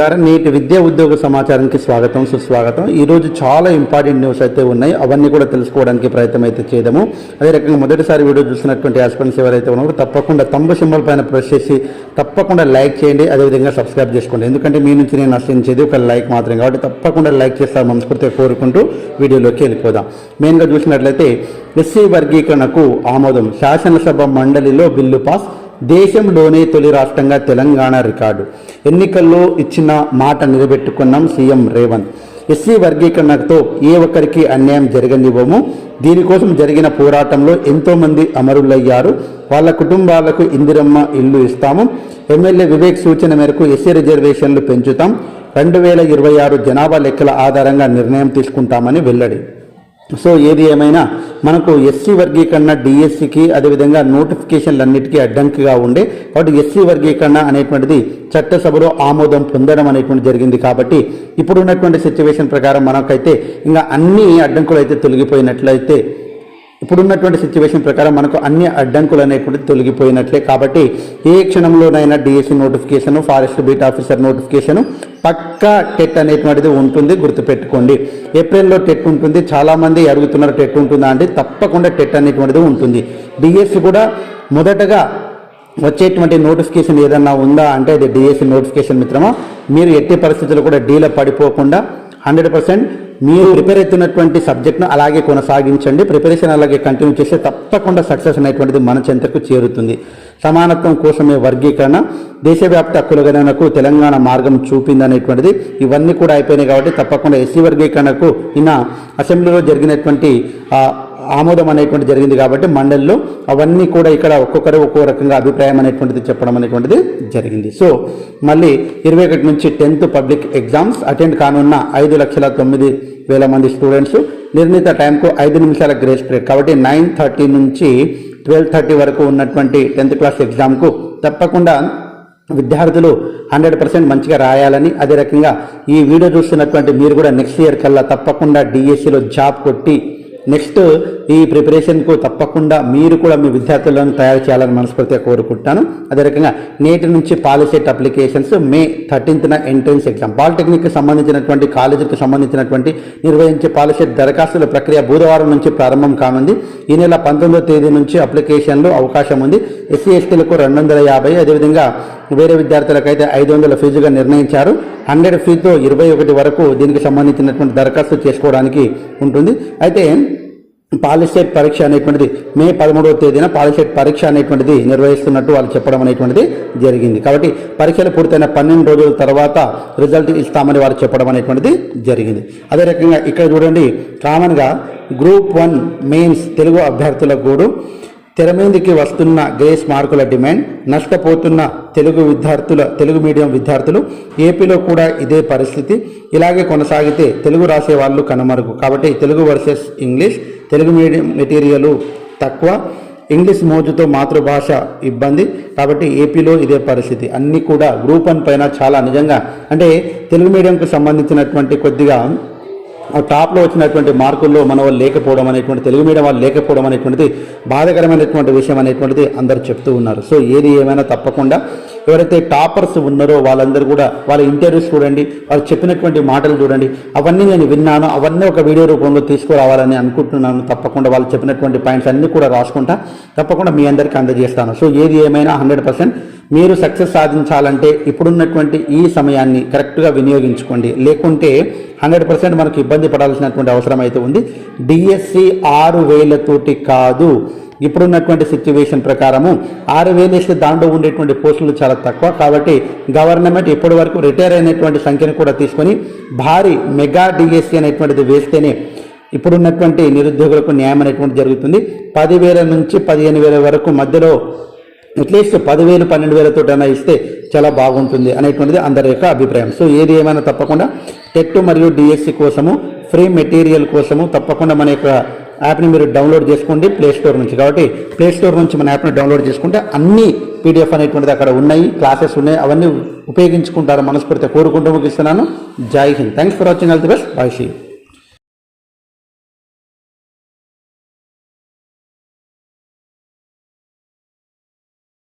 నేటి విద్యా ఉద్యోగ సమాచారానికి స్వాగతం సుస్వాగతం. ఈ రోజు చాలా ఇంపార్టెంట్ న్యూస్ అయితే ఉన్నాయి. అవన్నీ కూడా తెలుసుకోవడానికి ప్రయత్నం అయితే చేయడము అదే రకంగా మొదటిసారి వీడియో చూసినటువంటి ఆస్పెంట్స్ ఎవరైతే ఉన్నారో తప్పకుండా తంబు సింబల్ పైన ప్రెస్ చేసి తప్పకుండా లైక్ చేయండి. అదేవిధంగా సబ్స్క్రైబ్ చేసుకోండి. ఎందుకంటే మీ నుంచి నేను ఆశించేది ఒక లైక్ మాత్రమే. కాబట్టి తప్పకుండా లైక్ చేస్తారు మనస్ఫూర్తిగా కోరుకుంటూ వీడియోలోకి వెళ్ళిపోదాం. మెయిన్గా చూసినట్లయితే ఎస్సీ వర్గీకరణకు ఆమోదం. శాసనసభ మండలిలో బిల్లు పాస్. దేశంలోనే తొలి రాష్ట్రంగా తెలంగాణ రికార్డు. ఎన్నికల్లో ఇచ్చిన మాట నిలబెట్టుకున్నాం సీఎం రేవంత్. ఎస్సీ వర్గీకరణతో ఏ ఒక్కరికి అన్యాయం జరగనివ్వము. దీనికోసం జరిగిన పోరాటంలో ఎంతోమంది అమరులయ్యారు. వాళ్ళ కుటుంబాలకు ఇందిరమ్మ ఇల్లు ఇస్తాము. ఎమ్మెల్యే వివేక్ సూచన మేరకు ఎస్సీ రిజర్వేషన్లు పెంచుతాం. రెండు వేల ఇరవై ఆరు జనాభా లెక్కల ఆధారంగా నిర్ణయం తీసుకుంటామని వెల్లడి. సో ఏది ఏమైనా మనకు ఎస్సీ వర్గీకరణ డిఎస్సికి అదేవిధంగా నోటిఫికేషన్లు అన్నిటికీ అడ్డంకిగా ఉండే కాబట్టి ఎస్సీ వర్గీకరణ అనేటువంటిది చట్టసభలో ఆమోదం పొందడం అనేటువంటి జరిగింది కాబట్టి ఇప్పుడు ఉన్నటువంటి సిచ్యువేషన్ ప్రకారం మనకైతే ఇంకా అన్ని అడ్డంకులు అయితే తొలగిపోయినట్లయితే ఇప్పుడున్నటువంటి సిచ్యువేషన్ ప్రకారం మనకు అన్ని అడ్డంకులు అనేటువంటిది తొలగిపోయినట్లే. కాబట్టి ఏ క్షణంలోనైనా DSC notification forest beat officer notification పక్కా టెట్ అనేటువంటిది ఉంటుంది గుర్తుపెట్టుకోండి. ఏప్రిల్లో టెట్ ఉంటుంది చాలామంది అడుగుతున్నారు టెట్ ఉంటుందా అంటే తప్పకుండా టెట్ అనేటువంటిది ఉంటుంది. డిఎస్సి కూడా మొదటగా వచ్చేటువంటి నోటిఫికేషన్ ఏదన్నా ఉందా అంటే అది డిఎస్సి నోటిఫికేషన్ మిత్రమా? మీరు ఎట్టి పరిస్థితుల్లో కూడా డీలో పడిపోకుండా హండ్రెడ్ పర్సెంట్ మీరు ప్రిపేర్ అవుతున్నటువంటి సబ్జెక్ట్ను అలాగే కొనసాగించండి. ప్రిపరేషన్ అలాగే కంటిన్యూ చేస్తే తప్పకుండా సక్సెస్ అనేటువంటిది మన చెంతకు చేరుతుంది. సమానత్వం కోసమే వర్గీకరణ. దేశవ్యాప్త హక్కుల గణనకు తెలంగాణ మార్గం చూపిందనేటువంటిది ఇవన్నీ కూడా అయిపోయినాయి కాబట్టి తప్పకుండా ఎస్సీ వర్గీకరణకు నిన్న అసెంబ్లీలో జరిగినటువంటి ఆమోదం అనేటువంటి జరిగింది కాబట్టి మండలిలో అవన్నీ కూడా ఇక్కడ ఒక్కొక్కరు ఒక్కో రకంగా అభిప్రాయం అనేటువంటిది చెప్పడం అనేటువంటిది జరిగింది. సో మళ్ళీ ఇరవై ఒకటి నుంచి టెన్త్ పబ్లిక్ ఎగ్జామ్స్ అటెండ్ కానున్న ఐదు లక్షల తొమ్మిది వేల మంది స్టూడెంట్స్ నిర్ణీత టైంకు ఐదు నిమిషాల గ్రేస్ పీరియడ్ కాబట్టి నైన్ థర్టీ నుంచి ట్వెల్వ్ థర్టీ వరకు ఉన్నటువంటి టెన్త్ క్లాస్ ఎగ్జామ్కు తప్పకుండా విద్యార్థులు హండ్రెడ్ పర్సెంట్ మంచిగా రాయాలని అదే రకంగా ఈ వీడియో చూస్తున్నటువంటి మీరు కూడా నెక్స్ట్ ఇయర్ కల్లా తప్పకుండా డిఎస్సిలో జాబ్ కొట్టి నెక్స్ట్ ఈ ప్రిపరేషన్కు తప్పకుండా మీరు కూడా మీ విద్యార్థులను తయారు చేయాలని మనస్ఫూర్తిగా కోరుకుంటాను అదే రకంగా నేటి నుంచి పాలిసెట్ అప్లికేషన్స్ మే థర్టీన్త్న ఎంట్రన్స్ ఎగ్జామ్. పాలిటెక్నిక్కి సంబంధించినటువంటి కాలేజీకి సంబంధించినటువంటి నిర్వహించే పాలిసెట్ దరఖాస్తుల ప్రక్రియ బుధవారం నుంచి ప్రారంభం కానుంది. ఈ నెల పంతొమ్మిదో తేదీ నుంచి అప్లికేషన్లు అవకాశం ఉంది. ఎస్సీ ఎస్టీలకు రెండు వందల యాభై అదేవిధంగా వేరే విద్యార్థులకైతే ఐదు వందల ఫీజుగా నిర్ణయించారు. హండ్రెడ్ ఫీజుతో ఇరవై ఒకటి వరకు దీనికి సంబంధించినటువంటి దరఖాస్తు చేసుకోవడానికి ఉంటుంది. అయితే పాలిస్టేట్ పరీక్ష అనేటువంటిది మే పదమూడవ తేదీన పాలిస్టేట్ పరీక్ష అనేటువంటిది నిర్వహిస్తున్నట్టు వాళ్ళు చెప్పడం అనేటువంటిది జరిగింది. కాబట్టి పరీక్షలు పూర్తయిన పన్నెండు రోజుల తర్వాత రిజల్ట్ ఇస్తామని వారు చెప్పడం అనేటువంటిది జరిగింది. అదే రకంగా ఇక్కడ చూడండి కామన్గా గ్రూప్ వన్ మెయిన్స్ తెలుగు అభ్యర్థులకు కూడా తెర మీదకి వస్తున్న గ్రేస్ మార్కుల డిమాండ్ నష్టపోతున్న తెలుగు విద్యార్థుల తెలుగు మీడియం విద్యార్థులు ఏపీలో కూడా ఇదే పరిస్థితి. ఇలాగే కొనసాగితే తెలుగు రాసే వాళ్ళు కనుమరుగు. కాబట్టి Telugu versus English Telugu medium material తక్కువ. ఇంగ్లీష్ మోజుతో మాతృభాష ఇబ్బంది. కాబట్టి ఏపీలో ఇదే పరిస్థితి. అన్నీ కూడా గ్రూప్ వన్ పైన చాలా నిజంగా అంటే తెలుగు మీడియంకు సంబంధించినటువంటి కొద్దిగా టాప్లో వచ్చినటువంటి మార్కుల్లో మన వాళ్ళు లేకపోవడం అనేటువంటి తెలుగు మీడియం వాళ్ళు లేకపోవడం అనేటువంటిది బాధకరమైనటువంటి విషయం అనేటువంటిది అందరూ చెప్తూ ఉన్నారు. సో ఏది ఏమైనా తప్పకుండా ఎవరైతే టాపర్స్ ఉన్నారో వాళ్ళందరూ కూడా వాళ్ళ ఇంటర్వ్యూస్ చూడండి వాళ్ళు చెప్పినటువంటి మాటలు చూడండి అవన్నీ నేను విన్నాను అవన్నీ ఒక వీడియో రూపంలో తీసుకురావాలని అనుకుంటున్నాను. తప్పకుండా వాళ్ళు చెప్పినటువంటి పాయింట్స్ అన్నీ కూడా రాసుకుంటా తప్పకుండా మీ అందరికీ అందజేస్తాను. సో ఏది ఏమైనా హండ్రెడ్ పర్సెంట్ మీరు సక్సెస్ సాధించాలంటే ఇప్పుడున్నటువంటి ఈ సమయాన్ని కరెక్ట్గా వినియోగించుకోండి. లేకుంటే హండ్రెడ్ పర్సెంట్ మనకు ఇబ్బంది పడాల్సినటువంటి అవసరం అయితే ఉంది. డిఎస్సి ఆరు వేలతోటి కాదు. ఇప్పుడున్నటువంటి సిచ్యువేషన్ ప్రకారము ఆరు వేలు వేస్తే దాంట్లో ఉండేటువంటి పోస్టులు చాలా తక్కువ. కాబట్టి గవర్నమెంట్ ఇప్పటి వరకు రిటైర్ అయినటువంటి సంఖ్యను కూడా తీసుకొని భారీ మెగా డిఎస్సి అనేటువంటిది వేస్తేనే ఇప్పుడున్నటువంటి నిరుద్యోగులకు న్యాయం అనేటువంటి జరుగుతుంది. పదివేల నుంచి పదిహేను వేల వరకు మధ్యలో అట్లీస్ట్ పదివేలు పన్నెండు వేలతోటైనా ఇస్తే చాలా బాగుంటుంది అనేటువంటిది అందరి యొక్క అభిప్రాయం. సో ఏది ఏమైనా తప్పకుండా టెట్ మరియు డిఎస్సి కోసము ఫ్రీ మెటీరియల్ కోసము తప్పకుండా మన యొక్క యాప్ని మీరు డౌన్లోడ్ చేసుకోండి ప్లే స్టోర్ నుంచి. కాబట్టి ప్లే స్టోర్ నుంచి మన యాప్ని డౌన్లోడ్ చేసుకుంటే అన్ని పీడిఎఫ్ అనేటువంటిది అక్కడ ఉన్నాయి క్లాసెస్ ఉన్నాయి అవన్నీ ఉపయోగించుకుంటారు మనస్ఫూర్తిగా కోరుకుంటూ ముగిస్తున్నాను. Jai Hind. Thanks for watching all the best bye she